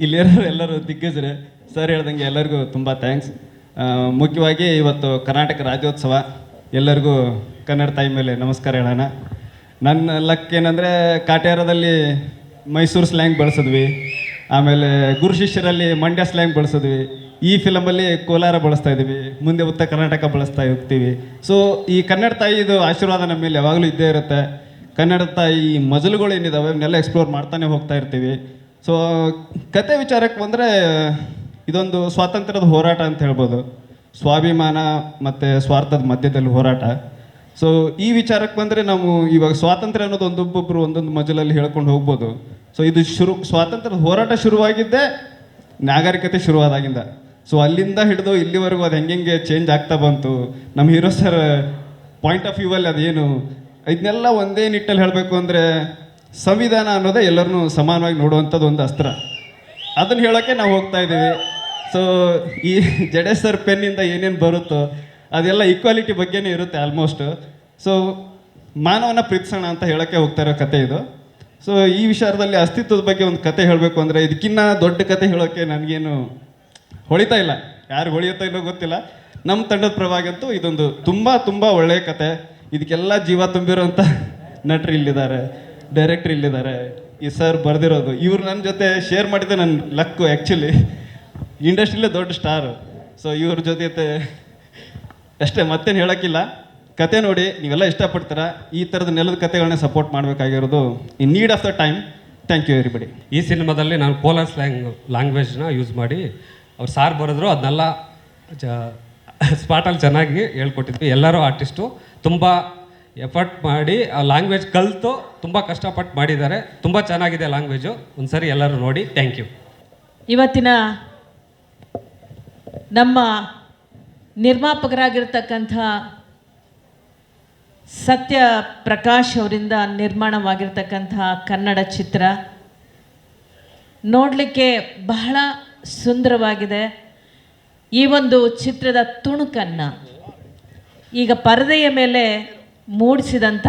ಇಲ್ಲಿರೋ ಎಲ್ಲರೂ ದಿಗ್ಗಜರೇ. ಸರ್ ಹೇಳ್ದಂಗೆ ಎಲ್ಲರಿಗೂ ತುಂಬ ಥ್ಯಾಂಕ್ಸ್ ಮುಖ್ಯವಾಗಿ ಇವತ್ತು ಕರ್ನಾಟಕ ರಾಜ್ಯೋತ್ಸವ, ಎಲ್ಲರಿಗೂ ಕನ್ನಡ ತಾಯಿ ಮೇಲೆ ನಮಸ್ಕಾರ ಹೇಳೋಣ. ನನ್ನ ಲಕ್ ಏನಂದರೆ, ಕಾಟ್ಯಾರದಲ್ಲಿ ಮೈಸೂರು ಸ್ಲ್ಯಾಂಗ್ ಬಳಸಿದ್ವಿ. ಆಮೇಲೆ ಗುರು ಶಿಷ್ಯರಲ್ಲಿ ಮಂಡ್ಯ ಸ್ಲ್ಯಾಂಗ್ ಬಳಸಿದ್ವಿ. ಈ ಫಿಲಮಲ್ಲಿ ಕೋಲಾರ ಬಳಸ್ತಾ ಇದ್ದೀವಿ. ಮುಂದೆ ಉತ್ತರ ಕರ್ನಾಟಕ ಬಳಸ್ತಾ ಹೋಗ್ತೀವಿ. ಸೊ ಈ ಕನ್ನಡ ತಾಯಿದು ಆಶೀರ್ವಾದ ನಮ್ಮ ಮೇಲೆ ಯಾವಾಗಲೂ ಇದ್ದೇ ಇರುತ್ತೆ. ಕನ್ನಡ ತಾಯಿ ಮಜಲುಗಳು ಏನಿದಾವೆ ಅವನ್ನೆಲ್ಲ ಎಕ್ಸ್ಪ್ಲೋರ್ ಮಾಡ್ತಾನೆ ಹೋಗ್ತಾ ಇರ್ತೀವಿ. ಸೊ ಕತೆ ವಿಚಾರಕ್ಕೆ ಬಂದರೆ, ಇದೊಂದು ಸ್ವಾತಂತ್ರ್ಯದ ಹೋರಾಟ ಅಂತ ಹೇಳ್ಬೋದು. ಸ್ವಾಭಿಮಾನ ಮತ್ತು ಸ್ವಾರ್ಥದ ಮಧ್ಯದಲ್ಲಿ ಹೋರಾಟ. ಸೊ ಈ ವಿಚಾರಕ್ಕೆ ಬಂದರೆ ನಾವು ಇವಾಗ ಸ್ವಾತಂತ್ರ್ಯ ಅನ್ನೋದು ಒಂದೊಬ್ಬೊಬ್ಬರು ಒಂದೊಂದು ಮಜಲಲ್ಲಿ ಹೇಳ್ಕೊಂಡು ಹೋಗ್ಬೋದು. ಸೊ ಇದು ಶುರು, ಸ್ವಾತಂತ್ರ್ಯದ ಹೋರಾಟ ಶುರುವಾಗಿದ್ದೇ ನಾಗರಿಕತೆ ಶುರುವಾದಾಗಿಂದ. ಸೊ ಅಲ್ಲಿಂದ ಹಿಡಿದು ಇಲ್ಲಿವರೆಗೂ ಅದು ಹೆಂಗೆ ಚೇಂಜ್ ಆಗ್ತಾ ಬಂತು, ನಮ್ಮ ಹೀರೋ ಸರ್ ಪಾಯಿಂಟ್ ಆಫ್ ವ್ಯೂವಲ್ಲಿ ಅದೇನು, ಇದನ್ನೆಲ್ಲ ಒಂದೇ ನಿಟ್ಟಲ್ಲಿ ಹೇಳಬೇಕು ಅಂದರೆ ಸಂವಿಧಾನ ಅನ್ನೋದೇ ಎಲ್ಲರನ್ನೂ ಸಮಾನವಾಗಿ ನೋಡುವಂಥದ್ದು ಒಂದು ಅಸ್ತ್ರ. ಅದನ್ನು ಹೇಳೋಕ್ಕೆ ನಾವು ಹೋಗ್ತಾ ಇದ್ದೀವಿ. ಸೊ ಈ ಜಡೆ ಸರ್ ಪೆನ್ನಿಂದ ಏನೇನು ಬರುತ್ತೋ ಅದೆಲ್ಲ ಈಕ್ವಾಲಿಟಿ ಬಗ್ಗೆನೇ ಇರುತ್ತೆ ಆಲ್ಮೋಸ್ಟ್ ಸೊ ಮಾನವನ ಪ್ರೀತಿಸೋಣ ಅಂತ ಹೇಳೋಕ್ಕೆ ಹೋಗ್ತಾ ಇರೋ ಕತೆ ಇದು. ಸೊ ಈ ವಿಚಾರದಲ್ಲಿ ಅಸ್ತಿತ್ವದ ಬಗ್ಗೆ ಒಂದು ಕತೆ ಹೇಳಬೇಕು ಅಂದರೆ ಇದಕ್ಕಿನ್ನ ದೊಡ್ಡ ಕತೆ ಹೇಳೋಕ್ಕೆ ನನಗೇನು ಹೊಳಿತಾ ಇಲ್ಲ. ಯಾರು ಹೊಳಿಯುತ್ತೋ ಇಲ್ಲೋ ಗೊತ್ತಿಲ್ಲ. ನಮ್ಮ ತಂಡದ ಪರವಾಗಂತೂ ಇದೊಂದು ತುಂಬ ತುಂಬ ಒಳ್ಳೆಯ ಕತೆ. ಇದಕ್ಕೆಲ್ಲ ಜೀವ ತುಂಬಿರೋಂಥ ನಟರು ಇಲ್ಲಿದ್ದಾರೆ ಡೈರೆಕ್ಟ್ರ್ ಇಲ್ಲಿದ್ದಾರೆ. ಈ ಸರ್ ಬರೆದಿರೋದು. ಇವ್ರು ನನ್ನ ಜೊತೆ ಶೇರ್ ಮಾಡಿದ್ದೆ ನನ್ನ ಲಕ್ಕು ಆ್ಯಕ್ಚುಲಿ ಇಂಡಸ್ಟ್ರಿಲೇ ದೊಡ್ಡ ಸ್ಟಾರ್ ಸೊ ಇವ್ರ ಜೊತೆ ಅಷ್ಟೇ, ಮತ್ತೇನು ಹೇಳೋಕ್ಕಿಲ್ಲ. ಕತೆ ನೋಡಿ, ನೀವೆಲ್ಲ ಇಷ್ಟಪಡ್ತೀರಾ? ಈ ಥರದ ನೆಲದ ಕತೆಗಳನ್ನ ಸಪೋರ್ಟ್ ಮಾಡಬೇಕಾಗಿರೋದು. In need of the time thank you everybody ಈ ಸಿನಿಮಾದಲ್ಲಿ ನಾನು ಕೋಲಾರ್ ಸ್ಲ್ಯಾಂಗ್ ಲ್ಯಾಂಗ್ವೇಜ್ನ ಯೂಸ್ ಮಾಡಿ, ಅವ್ರು ಸಾರ್ ಬರೆದ್ರು, ಅದನ್ನೆಲ್ಲ ಜ ಸ್ಪಾಟಲ್ಲಿ ಚೆನ್ನಾಗಿ ಹೇಳ್ಕೊಟ್ಟಿದ್ವಿ. ಎಲ್ಲರೂ ಆರ್ಟಿಸ್ಟು ತುಂಬ ಎಫರ್ಟ್ ಮಾಡಿ ಆ ಲ್ಯಾಂಗ್ವೇಜ್ ಕಲಿತು ತುಂಬ ಕಷ್ಟಪಟ್ಟು ಮಾಡಿದ್ದಾರೆ. ತುಂಬ ಚೆನ್ನಾಗಿದೆ ಲ್ಯಾಂಗ್ವೇಜು. ಒಂದ್ಸರಿ ಎಲ್ಲರೂ ನೋಡಿ. Thank you. ಇವತ್ತಿನ ನಮ್ಮ ನಿರ್ಮಾಪಕರಾಗಿರ್ತಕ್ಕಂಥ ಸತ್ಯ ಪ್ರಕಾಶ್ ಅವರಿಂದ ನಿರ್ಮಾಣವಾಗಿರ್ತಕ್ಕಂಥ ಕನ್ನಡ ಚಿತ್ರ ನೋಡಲಿಕ್ಕೆ ಬಹಳ ಸುಂದರವಾಗಿದೆ. ಈ ಒಂದು ಚಿತ್ರದ ತುಣುಕನ್ನು ಈಗ ಪರದೆಯ ಮೇಲೆ ಮೂಡಿಸಿದಂಥ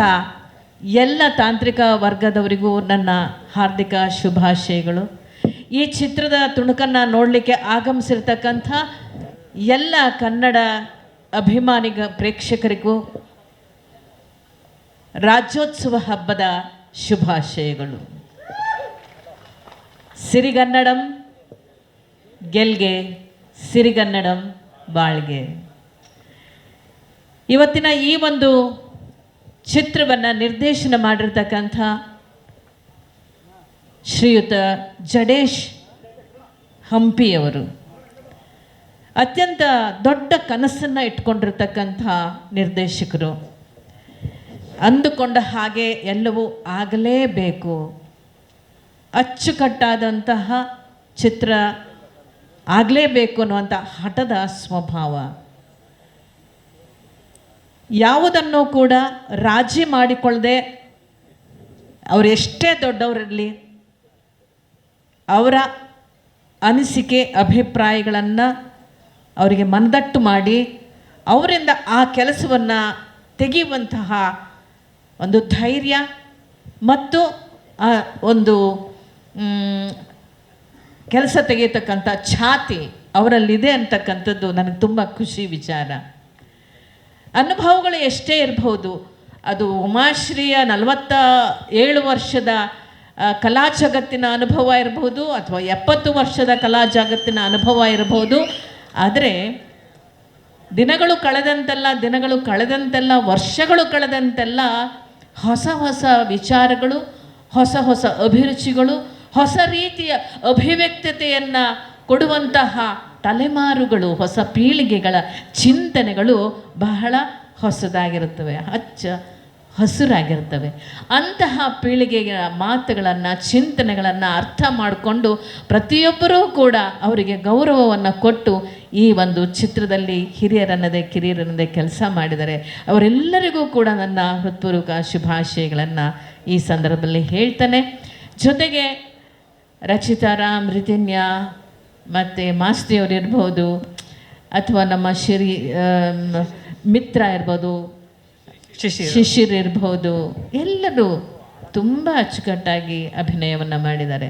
ಎಲ್ಲ ತಾಂತ್ರಿಕ ವರ್ಗದವರಿಗೂ ನನ್ನ ಹಾರ್ದಿಕ ಶುಭಾಶಯಗಳು. ಈ ಚಿತ್ರದ ತುಣುಕನ್ನು ನೋಡಲಿಕ್ಕೆ ಆಗಮಿಸಿರ್ತಕ್ಕಂಥ ಎಲ್ಲ ಕನ್ನಡ ಅಭಿಮಾನಿಗ ಪ್ರೇಕ್ಷಕರಿಗೂ ರಾಜ್ಯೋತ್ಸವ ಹಬ್ಬದ ಶುಭಾಶಯಗಳು. ಸಿರಿಗನ್ನಡಂ ಗೆಲ್ಗೆ, ಸಿರಿಗನ್ನಡಂ ಬಾಳ್ಗೆ. ಇವತ್ತಿನ ಈ ಒಂದು ಚಿತ್ರವನ್ನು ನಿರ್ದೇಶನ ಮಾಡಿರ್ತಕ್ಕಂಥ ಶ್ರೀಯುತ ಜಡೇಶ್ ಹಂಪಿಯವರು ಅತ್ಯಂತ ದೊಡ್ಡ ಕನಸನ್ನು ಇಟ್ಕೊಂಡಿರ್ತಕ್ಕಂಥ ನಿರ್ದೇಶಕರು. ಅಂದುಕೊಂಡ ಹಾಗೆ ಎಲ್ಲವೂ ಆಗಲೇಬೇಕು. ಅಚ್ಚುಕಟ್ಟಾದಂತಹ ಚಿತ್ರ ಆಗಲೇಬೇಕು ಅನ್ನುವಂಥ ಹಠದ ಸ್ವಭಾವ ಯಾವುದನ್ನು ಕೂಡ ರಾಜಿ ಮಾಡಿಕೊಳ್ಳದೆ ಅವರು ಎಷ್ಟೇ ದೊಡ್ಡವರಿರಲಿ ಅವರ ಅನಿಸಿಕೆ, ಅಭಿಪ್ರಾಯಗಳನ್ನು ಅವರಿಗೆ ಮನದಟ್ಟು ಮಾಡಿ ಅವರಿಂದ ಆ ಕೆಲಸವನ್ನು ತೆಗೆಯುವಂತಹ ಒಂದು ಧೈರ್ಯ ಮತ್ತು ಆ ಒಂದು ಕೆಲಸ ತೆಗೆಯತಕ್ಕಂಥ ಛಾತಿ ಅವರಲ್ಲಿದೆ ಅಂತಕ್ಕಂಥದ್ದು ನನಗೆ ತುಂಬ ಖುಷಿ ವಿಚಾರ. ಅನುಭವಗಳು ಎಷ್ಟೇ ಇರಬಹುದು ಅದು ಉಮಾಶ್ರೀಯ ನಲವತ್ತ ಏಳು ವರ್ಷದ ಕಲಾ ಜಗತ್ತಿನ ಅನುಭವ ಇರಬಹುದು ಅಥವಾ ಎಪ್ಪತ್ತು ವರ್ಷದ ಕಲಾ ಜಗತ್ತಿನ ಅನುಭವ ಇರಬಹುದು ಆದರೆ, ದಿನಗಳು ಕಳೆದಂತೆಲ್ಲ ದಿನಗಳು ಕಳೆದಂತೆಲ್ಲ, ವರ್ಷಗಳು ಕಳೆದಂತೆಲ್ಲ, ಹೊಸ ಹೊಸ ವಿಚಾರಗಳು, ಹೊಸ ಹೊಸ ಅಭಿರುಚಿಗಳು, ಹೊಸ ರೀತಿಯ ಅಭಿವ್ಯಕ್ತತೆಯನ್ನು ಕೊಡುವಂತಹ ತಲೆಮಾರುಗಳು, ಹೊಸ ಪೀಳಿಗೆಗಳ ಚಿಂತನೆಗಳು ಬಹಳ ಹೊಸದಾಗಿರುತ್ತವೆ ಹಚ್ಚ ಹಸುರಾಗಿರ್ತವೆ ಅಂತಹ ಪೀಳಿಗೆಯ ಮಾತುಗಳನ್ನು, ಚಿಂತನೆಗಳನ್ನು ಅರ್ಥ ಮಾಡಿಕೊಂಡು ಪ್ರತಿಯೊಬ್ಬರೂ ಕೂಡ ಅವರಿಗೆ ಗೌರವವನ್ನು ಕೊಟ್ಟು ಈ ಒಂದು ಚಿತ್ರದಲ್ಲಿ ಹಿರಿಯರನ್ನದೇ, ಕಿರಿಯರನ್ನದೇ ಕೆಲಸ ಮಾಡಿದರೆ ಅವರೆಲ್ಲರಿಗೂ ಕೂಡ ನನ್ನ ಹೃತ್ಪೂರ್ವಕ ಶುಭಾಶಯಗಳನ್ನು ಈ ಸಂದರ್ಭದಲ್ಲಿ ಹೇಳ್ತಾನೆ. ಜೊತೆಗೆ ರಚಿತಾರಾಮ್ ರಿತಿನ್ಯ ಮತ್ತು ಮಾಸ್ತಿಯವರು ಇರ್ಬೋದು ಅಥವಾ ನಮ್ಮ ಶಿರಿ ಮಿತ್ರ ಇರ್ಬೋದು ಶಿಶಿರ್ ಇರ್ಬೋದು ಎಲ್ಲರೂ ತುಂಬ ಅಚ್ಚುಕಟ್ಟಾಗಿ ಅಭಿನಯವನ್ನು ಮಾಡಿದ್ದಾರೆ.